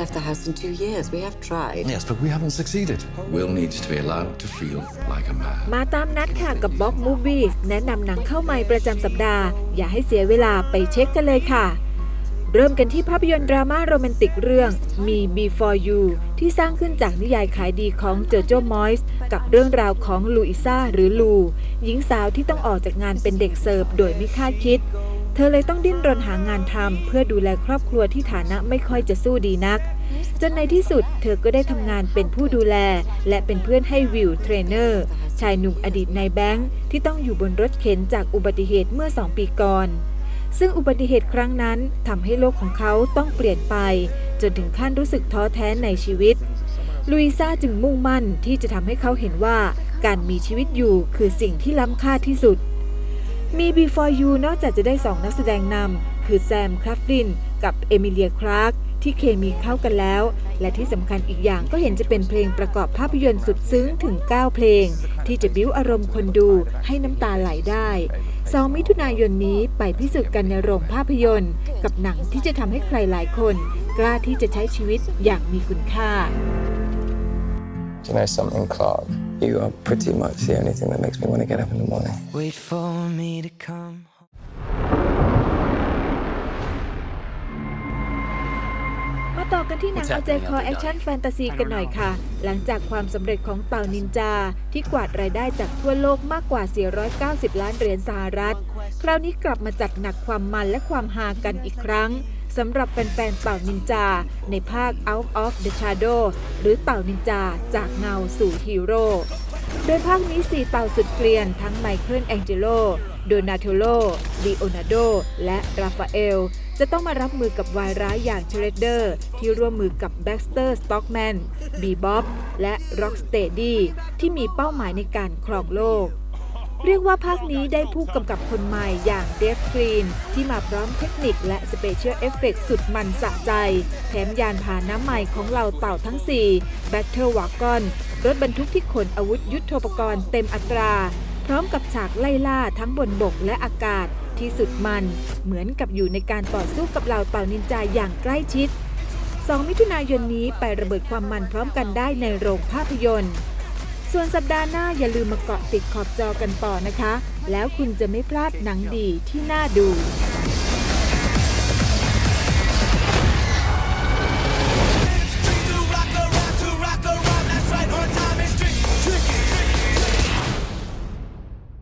left the house in two years. We have tried. Yes, but we haven't succeeded. Will needs to be allowed to feel like a man. มาตามนัดค่ะกับ Box Movies แนะนำหนังเข้าใหม่ประจำสัปดาห์ อย่าให้เสียเวลาไปเช็คกันเลยค่ะ เริ่มกันที่ภาพยนตร์ดราม่าโรแมนติกเรื่องมี Before You ที่สร้างขึ้นจากนิยายขายดีของเจอโจมอยส์กับเรื่องราวของลูอิซ่าหรือลู หญิงสาวที่ต้องออกจากงานเป็นเด็กเสิร์ฟโดยไม่คาดคิด เธอเลยต้องดิ้นรนหางานทำเพื่อดูแลครอบครัวที่ฐานะไม่ค่อยจะสู้ดีนัก จนในที่สุดเธอก็ได้ทำงานเป็นผู้ดูแล และเป็นเพื่อนให้วิวเทรนเนอร์ ชายหนุ่มอดีตนายแบงค์ที่ต้องอยู่บนรถเข็นจากอุบัติเหตุเมื่อ2ปีก่อน ซึ่งอุบัติเหตุครั้งนั้นทำให้โลกของเขาต้องเปลี่ยนไป จนถึงขั้นรู้สึกท้อแท้ในชีวิตลุยซ่าจึงมุ่งมั่นที่จะทำให้เขาเห็นว่า การมีชีวิตอยู่คือสิ่งที่ล้ำค่าที่สุด มี Before You นอกจากจะได้ 2 นักแสดงนำคือแซมคลาฟลินกับเอมิเลียคลาร์กที่เคมีเข้ากันแล้ว และที่สำคัญอีกอย่างก็เห็นจะเป็นเพลงประกอบภาพยนตร์สุดซึ้งถึง 9 เพลง ที่จะบิ้วอารมณ์คนดูให้น้ำตาไหลได้ 2 มิถุนายนนี้ไปพิสูจน์กันในโรงภาพยนตร์ กับหนังที่จะทำให้ใครหลายคน กล้าที่จะใช้ชีวิตอย่างมีคุณค่า Do you know something, Clark? You are pretty much the only thing that makes me want to get up in the morning. Wait for me to come. มาต่อกันที่หนังเอาใจคอแอคชั่นแฟนตาซีกันหน่อยค่ะ หลังจากความสำเร็จของเต่านินจา ที่กวาดรายได้จากทั่วโลกมากกว่า 490 ล้านเหรียญสหรัฐ คราวนี้กลับมาจัดหนักความมันและความฮากันอีกครั้ง สำหรับแฟนๆเต่านินจา ในภาค Out of the Shadow หรือเต่านินจาจากเงาสู่ฮีโร่ โดยภาคนี้4เต่าสุดเกลียนทั้งไมเคิลแองเจโล โดนาเทโลลีโอนาโด และราฟาเอล จะต้องมารับมือกับวายร้ายอย่างเชเดเดอร์ ที่ร่วมมือกับแบ็กสเตอร์สต็อกแมนบีบ๊อบและร็อกสเตดี้ที่มีเป้าหมายในการครองโลก เรียกว่าภาคนี้ได้ผู้กำกับคนใหม่อย่างเดฟกรีน ที่มาพร้อมเทคนิคและสเปเชียลเอฟเฟกสุดมันสะใจ แถมยานพาหนะใหม่ของเราเต่าทั้ง 4 Battle Wagon รถบรรทุกที่ขนอาวุธยุทโธปกรณ์เต็มอัตรา พร้อมกับฉากไล่ล่าทั้งบนบกและอากาศที่สุดมัน เหมือนกับอยู่ในการต่อสู้กับเหล่าเต่านินจาอย่างใกล้ชิด 2 มิถุนายนนี้ไประเบิดความมันพร้อมกันได้ในโรงภาพยนตร์ ส่วนสัปดาห์หน้าอย่าลืมมาเกาะติดขอบจอกันต่อนะคะ แล้วคุณจะไม่พลาดหนังดีที่น่าดู